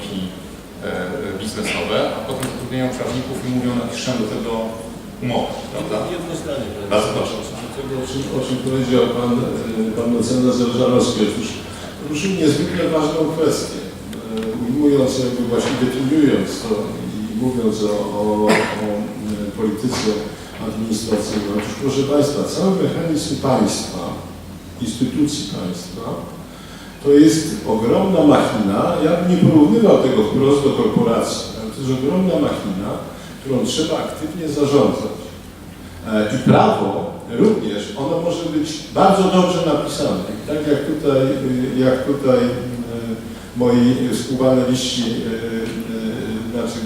warunki e, biznesowe, a potem zatrudniają prawników i mówią, napiszemy do tego umowę, prawda? Jedno zdanie. panie Bardzo proszę. przewodniczący. O czym, o czym powiedział pan, e, pan mecenas Żarowski. Otóż poruszył niezwykle ważną kwestię. E, Ujmując, jakby właśnie definiując to i mówiąc o, o, o polityce administracyjnej. Otóż proszę Państwa, cały mechanizm państwa, instytucji państwa, to jest ogromna machina, ja bym nie porównywał tego wprost do korporacji, ale to jest ogromna machina, którą trzeba aktywnie zarządzać. E, I prawo również, ono może być bardzo dobrze napisane. Tak jak tutaj, y, jak tutaj y, moi współpaneliści znaczy,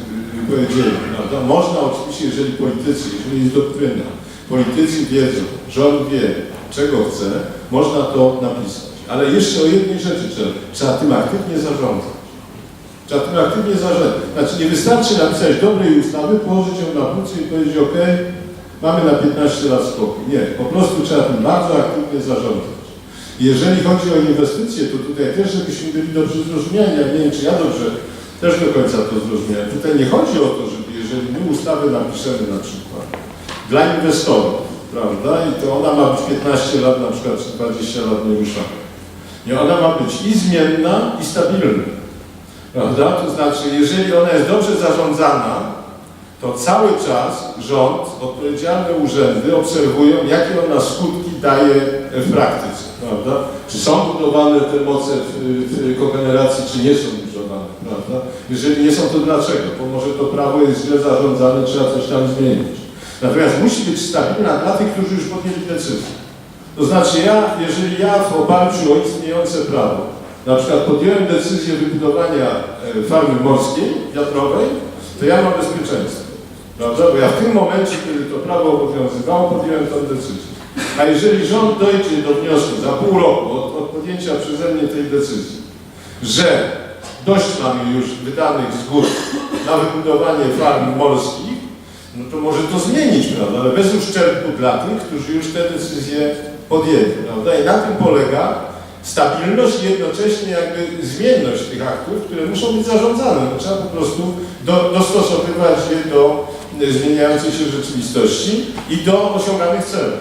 powiedzieli, prawda? Można oczywiście, jeżeli politycy, jeżeli jest doktryna, politycy wiedzą, rząd wie, czego chce, można to napisać. Ale jeszcze o jednej rzeczy trzeba, trzeba tym aktywnie zarządzać. Trzeba tym aktywnie zarządzać. Znaczy nie wystarczy napisać dobrej ustawy, położyć ją na półce i powiedzieć ok, mamy na 15 lat spokój. Nie, po prostu trzeba tym bardzo aktywnie zarządzać. Jeżeli chodzi o inwestycje, to tutaj też żebyśmy byli dobrze zrozumiani. Ja nie wiem, czy ja dobrze też do końca to zrozumiałem. Tutaj nie chodzi o to, żeby jeżeli my ustawy napiszemy na przykład dla inwestorów, prawda, i to ona ma być 15 lat na przykład, czy 20 lat nieruszana. Nie, ona ma być i zmienna, i stabilna. Prawda? To znaczy, jeżeli ona jest dobrze zarządzana, to cały czas rząd, odpowiedzialne urzędy obserwują, jakie ona skutki daje w praktyce, prawda? Czy są budowane te moce w, w kogeneracji, czy nie są budowane, prawda? Jeżeli nie są, to dlaczego? Bo może to prawo jest źle zarządzane, trzeba coś tam zmienić. Natomiast musi być stabilna dla tych, którzy już podjęli decyzję. To znaczy ja, jeżeli ja w oparciu o istniejące prawo, na przykład podjąłem decyzję wybudowania e, farmy morskiej, wiatrowej, to ja mam bezpieczeństwo. Prawda? Bo ja w tym momencie, kiedy to prawo obowiązywało, podjąłem tę decyzję. A jeżeli rząd dojdzie do wniosku za pół roku od, od podjęcia przeze mnie tej decyzji, że dość mamy już wydanych zgód na wybudowanie farm morskich, no to może to zmienić, prawda? Ale bez uszczerbku dla tych, którzy już te decyzje podjęli, prawda? I na tym polega stabilność i jednocześnie jakby zmienność tych aktów, które muszą być zarządzane. No, trzeba po prostu do, dostosowywać je do e, zmieniającej się rzeczywistości i do osiąganych celów.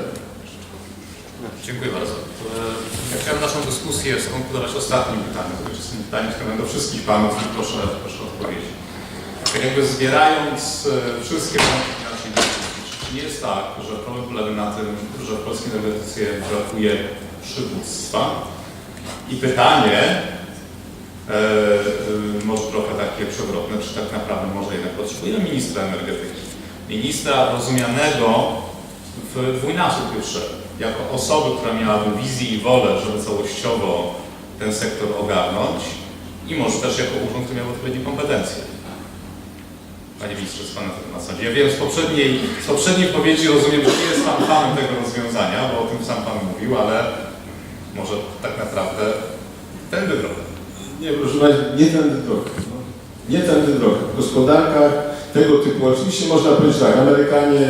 Dziękuję bardzo. E, Ja chciałem naszą dyskusję skonkludować ostatnim pytaniem, to jest pytanie skierowane do wszystkich panów i proszę, proszę o odpowiedź. Tak jakby zbierając e, wszystkie wątki naszej dyskusji, jest tak, że problem polega na tym, że w polskiej energetyce brakuje przywództwa i pytanie, e, e, może trochę takie przewrotne, czy tak naprawdę może jednak potrzebujemy ministra energetyki. Ministra rozumianego w dwójnasób już jako osoby, która miałaby wizję i wolę, żeby całościowo ten sektor ogarnąć i może też jako urząd, który miał odpowiednie kompetencje. Panie ministrze, z Pana na sądzie. Ja wiem z poprzedniej, z poprzedniej wypowiedzi rozumiem, że nie jest Pan fanem tego rozwiązania, bo o tym sam Pan mówił, ale może tak naprawdę tędy droga. Nie, proszę Państwa, nie tędy droga. No. Nie tędy droga. W gospodarkach tego typu, oczywiście można powiedzieć tak, Amerykanie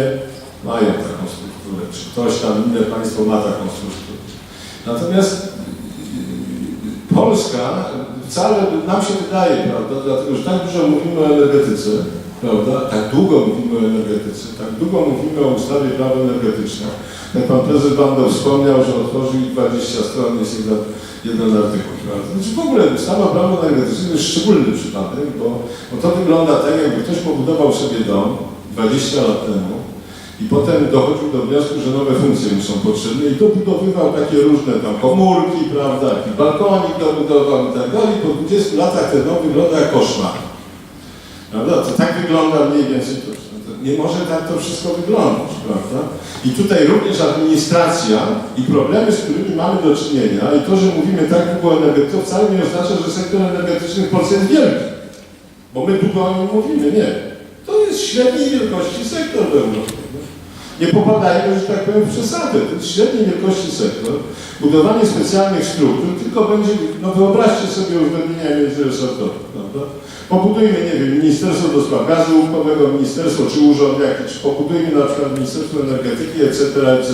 mają taką strukturę, czy ktoś tam, inne państwo ma taką strukturę. Natomiast yy, Polska wcale, nam się wydaje, prawda, dlatego, że tak dużo mówimy o energetyce, prawda, tak długo mówimy o energetyce, tak długo mówimy o ustawie prawo energetyczne. Jak pan prezes Bandow wspomniał, że otworzył i 20 stron, jest jeden, jeden artykuł. Znaczy w ogóle ustawa prawo energetyczne jest szczególny przypadek, bo, bo to wygląda tak, jakby ktoś pobudował sobie dom 20 lat temu i potem dochodził do wniosku, że nowe funkcje mu są potrzebne i dobudowywał takie różne tam komórki, prawda, jakiś balkonik dobudował i tak dalej. Po 20 latach ten dom wygląda jak koszmar. Prawda? To tak wygląda mniej więcej to Nie może tak to wszystko wyglądać, prawda? I tutaj również administracja i problemy, z którymi mamy do czynienia i to, że mówimy tak długo o energetyce, wcale nie oznacza, że sektor energetyczny w Polsce jest wielki. Bo my długo o nim mówimy, nie. To jest średniej wielkości sektor w Europie. Nie popadajmy, że tak powiem, w przesadę. To jest średniej wielkości sektor. Budowanie specjalnych struktur tylko będzie, no wyobraźcie sobie uzgodnienia międzyresortowe, prawda? Pobudujmy, nie wiem, Ministerstwo do Spraw Gazu Łupkowego, Ministerstwo czy Urząd jakiś, pobudujmy na przykład Ministerstwo Energetyki, etc., etc.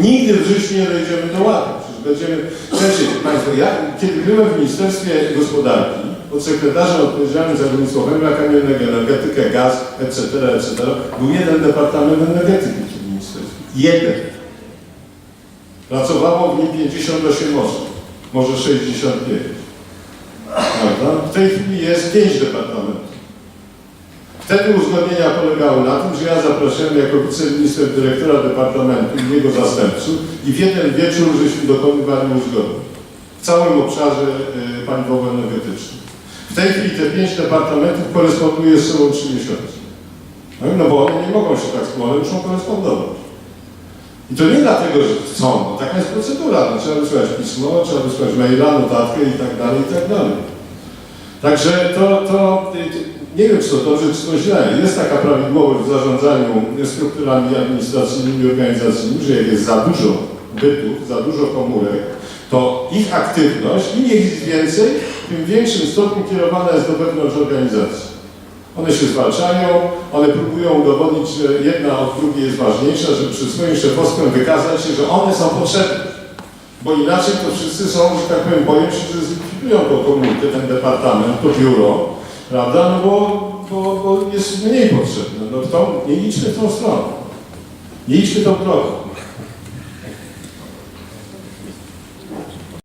Nigdy w życiu nie dojdziemy do ładu. Będziemy, słuchajcie Państwo, ja kiedy byłem w Ministerstwie Gospodarki, pod sekretarzem odpowiedzialnym za górnictwo węgla kamiennego, energetykę, gaz, etc., etc., był jeden departament energetyki w ministerstwie. Jeden. Pracowało w nim 58 osób, może 65. Prawda? W tej chwili jest 5 departamentów. Wtedy uzgodnienia polegały na tym, że ja zaprosiłem jako wiceminister dyrektora departamentu i jego zastępców i w jeden wieczór żeśmy dokonywali uzgodnień w całym obszarze y, paliwowo-energetycznym. W tej chwili te pięć departamentów koresponduje z sobą trzy miesiące. No, no bo one nie mogą się tak one muszą korespondować. I to nie dlatego, że chcą, bo taka jest procedura. No, trzeba wysłać pismo, trzeba wysłać maila, notatkę i tak dalej, i tak dalej. Także to, to nie wiem, czy to dobrze, czy to źle. Jest taka prawidłowość w zarządzaniu strukturami administracyjnymi organizacyjnymi, że jak jest za dużo bytów, za dużo komórek, to ich aktywność, im jest więcej, tym większym stopniu kierowana jest do wewnątrz organizacji. One się zwalczają, one próbują udowodnić, że jedna od drugiej jest ważniejsza, żeby przed swoim szefostwem wykazać się, że one są potrzebne. Bo inaczej to wszyscy są, że tak powiem, boją się, że zlikwidują tą komórkę, ten departament, to biuro, prawda? No bo, bo, bo jest mniej potrzebne. No tą, nie idźmy tą stronę. Nie idźmy tą drogą.